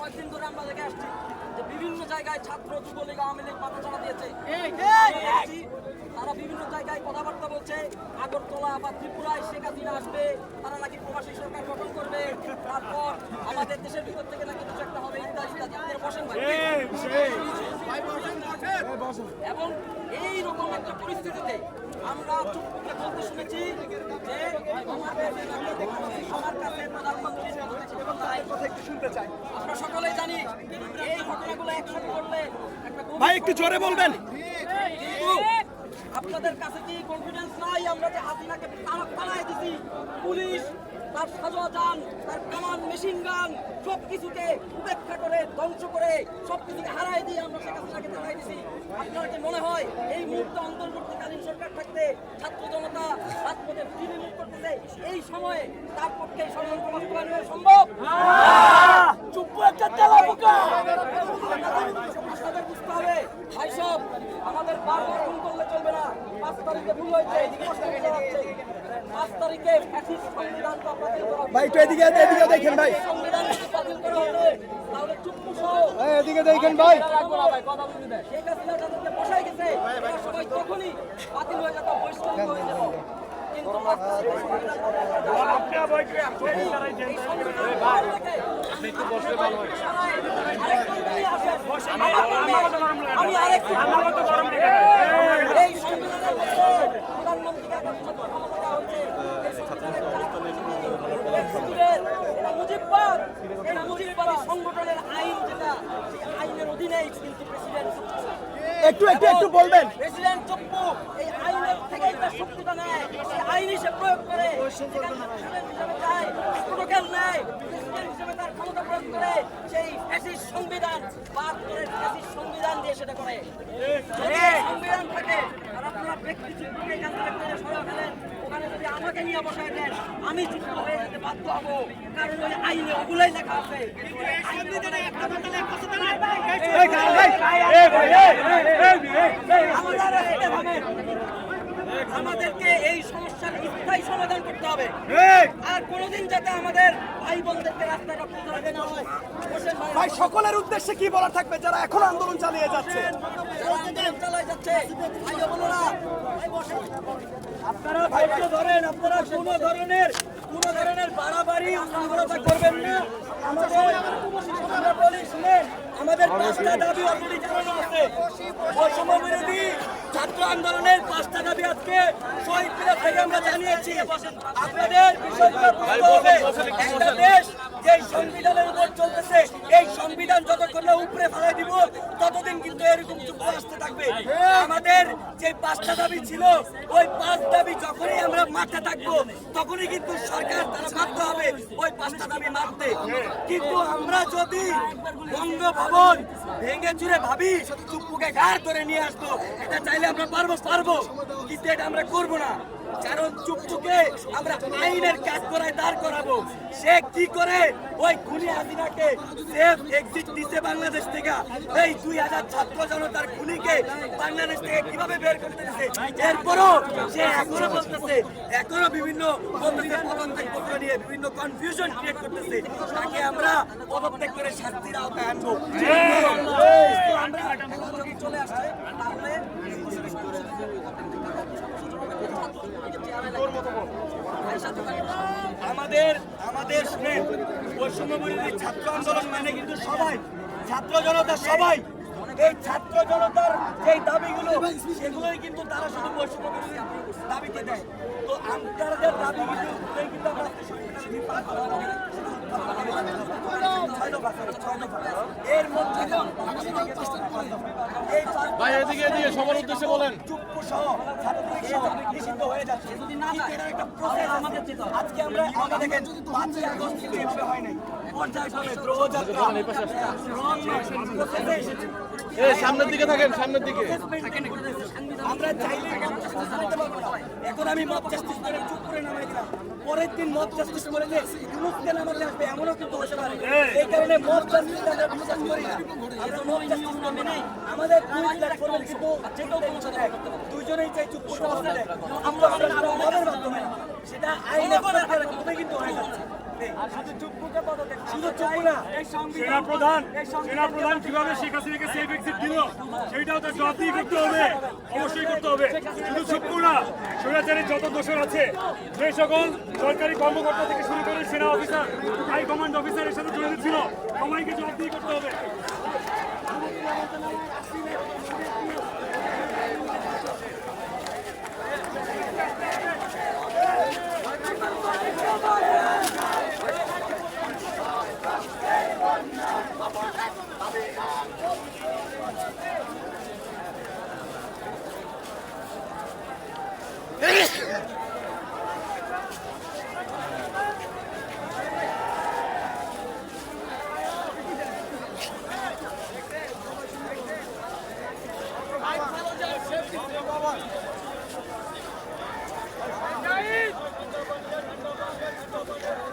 কয়েকদিন ধরে আমরা দেখে আসছি যে বিভিন্ন জায়গায় ছাত্র যুবলীগ আওয়ামী লীগ মাথা চাড়া দিয়েছে তারা বিভিন্ন জায়গায় কথাবার্তা বলছে। আগরতলা বা ত্রিপুরায় শেখ হাসিনা আসবে তারা নাকি প্রবাসী সরকার গঠন করবে। তারপর আমাদের দেশের ভিতর থেকে নাকি কিছু একটা হবে ইত্যাদি ইত্যাদি। আপনারা বসেন ভাই। এবং এই রকম একটা পরিস্থিতিতে আমরা চুপকে বলতে শুনেছি যে আমার কাছে কথা একটু শুনতে চাই। আমরা সকলেই জানি এই ঘটনাগুলো একসাথে করলে ভাই একটু জোরে বলবেন। আপনাদের কাছে কি কনফিডেন্স নাই? আমরা যে হাসিনাকে পালায় দিছি পুলিশ তার সাজোয়া যান তার কামান মেশিন গান সব কিছুকে উপেক্ষা করে ধ্বংস করে সব কিছুকে হারাই দিয়ে আমরা শেখ হাসিনাকে তাড়াই দিছি। আপনার কি মনে হয় এই মুহূর্তে অন্তর্বর্তীকালীন সরকার ছাত্র জনতা রাজপথে টিভি করতেছে। এই সময়ে তার পক্ষে এই ষড়যন্ত্র বাস্তবায়ন করা সম্ভব? চুপ একটা তেলা পোকা আপনাদের বুঝতে হবে ভাই সব আমাদের বারবার ফোন করলে চলবে না। পাঁচ তারিখে ভুল হয়েছে। পাঁচ। ভাই একটু এদিকে এদিকে দেখেন ভাই। সংবিধান বাতিল করা হবে তাহলে সহ। এদিকে দেখেন ভাই। বসাই গেছে এরা সবাই তখনই বাতিল হয়ে যেত বহিষ্কার হয়ে যেত কিন্তু আমি আরেকটু প্রধানমন্ত্রীকে একটা ছাত্র ক্ষমতা দেওয়া হচ্ছে। এই সংবিধানের হুজুরের এটা মুজিববাদ, এই মুজিববাদী সংগঠনের আইন যেটা, সেই আইনের অধীনেই কিন্তু প্রেসিডেন্ট একটু একটু একটু বলবেন। প্রেসিডেন্ট চপ্পু এই আইনের থেকে তার শক্তিটা নেয় সেই আইন হিসেবে প্রয়োগ করে। সেখানে প্রেসিডেন্ট হিসেবে প্রোটোকল নেয় প্রেসিডেন্ট হিসেবে তার ক্ষমতা প্রয়োগ করে সেই সংবিধান বাহাত্তরের ফ্যাসিস্ট সংবিধান দিয়ে সেটা করে যদি সংবিধান থাকে আর আপনারা ব্যক্তি চিত্রকে এখান থেকে করে সরাও ফেলেন ওখানে যদি নিয়ে আমি যেতে বাধ্য কারণ ওই আইনে লেখা আছে। আমাদেরকে এই সমস্যার স্থায়ী সমাধান করতে হবে। আর কোনোদিন যাতে আমাদের ভাই বোনদেরকে রাস্তায় রক্ত ধরাতে না হয়। সকলের উদ্দেশ্যে কি বলার থাকবে যারা এখন আন্দোলন চালিয়ে যাচ্ছে? আপনারা ধৈর্য ধরেন, আপনারা কোনো ধরনের কোনো ধরনের বাড়াবাড়ি উন্নয়নতা করবেন না। আমাদের আমরা বলি, শুনেন, আমাদের পাঁচটা দাবি অলরেডি জানানো আছে। বৈষম্য বিরোধী ছাত্র আন্দোলনের পাঁচটা দাবি আজকে শহীদ থেকে আমরা জানিয়েছি। আপনাদের বিষয়গুলো বুঝতে হবে। একটা দেশ যে সংবিধানের উপর চলতেছে, এই সংবিধান যতক্ষণ উপরে ফেলে ততদিন কিন্তু এরকম যুদ্ধ আসতে থাকবে আমাদের যে পাঁচটা দাবি ছিল ওই পাঁচ দাবি যখনই আমরা মাঠে থাকব তখনই কিন্তু সরকার তারা বাধ্য হবে ওই পাঁচটা দাবি মানতে। কিন্তু আমরা যদি বঙ্গভবন ভেঙে চুরে ভাবি চুপ্পুকে ঘাড় ধরে নিয়ে আসব এটা চাইলে আমরা পারব পারব। কিন্তু এটা আমরা করব না। কারণ চুপ্পুকে আমরা আইনের কাজ করায় দাঁড় করাবো। সে কি করে? ওই খুনি হাসিনাকে সেফ এক্সিট দিতে বাংলাদেশ থেকে। এই দুই হাজার ছাত্র জনতার খুনিকে বাংলাদেশ থেকে কীভাবে বের করতেছে এরপরও সে এখনও বলতেছে এখনও বিভিন্ন পদত্যাগ পত্র নিয়ে বিভিন্ন কনফিউশন ক্রিয়েট করতেছে। তাকে আমরা পদত্যাগ করে শাস্তির আওতায় আনব। আমরা চলে আসছে। তাহলে আমাদের আমাদের শুনেন বিরোধী ছাত্র আন্দোলন মানে কিন্তু সবাই ছাত্র জনতা সবাই। এই ছাত্র জনতার যে দাবিগুলো সেগুলোই কিন্তু তারা শুধু বিরোধী দাবিতে দেয়। তো আমাদের দাবি কিন্তু আমরা। এর মধ্যে এই ভাই এদিকে এদিকে সবার উদ্দেশ্যে বলেন। চুপ্পু সহ ছাত্রলীগ সহ নিষিদ্ধ হয়ে যাচ্ছে। যদি না যায়, একটা প্রসেস আমাদের যেতে আজকে আমরা আমরা দেখেন পাঁচই আগস্ট কিন্তু এভাবে হয় নাই। পর্যায়ক্রমে গ্রহযাত্রা প্রসেসে এসেছে। সামনের দিকে থাকেন সামনের দিকে। আমরা চাইলে। এখন আমি মত চেষ্টা করে করে নামাই দিলাম। পরের দিন মব জাস্টিস করে যে ইউনুসকে নামাতে আসবে এমনও কিন্তু হতে পারে। এই। কারণে মব জাস্টিস আমরা বিশ্বাস করি না। আমরা মব জাস্টিস করবে নাই আমাদের দুই প্ল্যাটফর্মে কিন্তু যে কেউ পৌঁছাতে দুজনেই চাই চুপ করতে আমরা আমরা মবের মাধ্যমে সেটা আইনে কিন্তু হয়ে যাচ্ছে। সেনাপ্রধান সেনাপ্রধান কীভাবে শেখ হাসিনাকে সেফ এক্সিট দিল সেইটাও তার জবাব করতে করতে হবে। শুধু না স্বৈরাচারের যত দোষর আছে যে সকল সরকারি কর্মকর্তা থেকে শুরু করে সেনা অফিসার হাই কমান্ড অফিসারের সাথে জড়িত ছিল সবাইকে জবাব করতে হবে।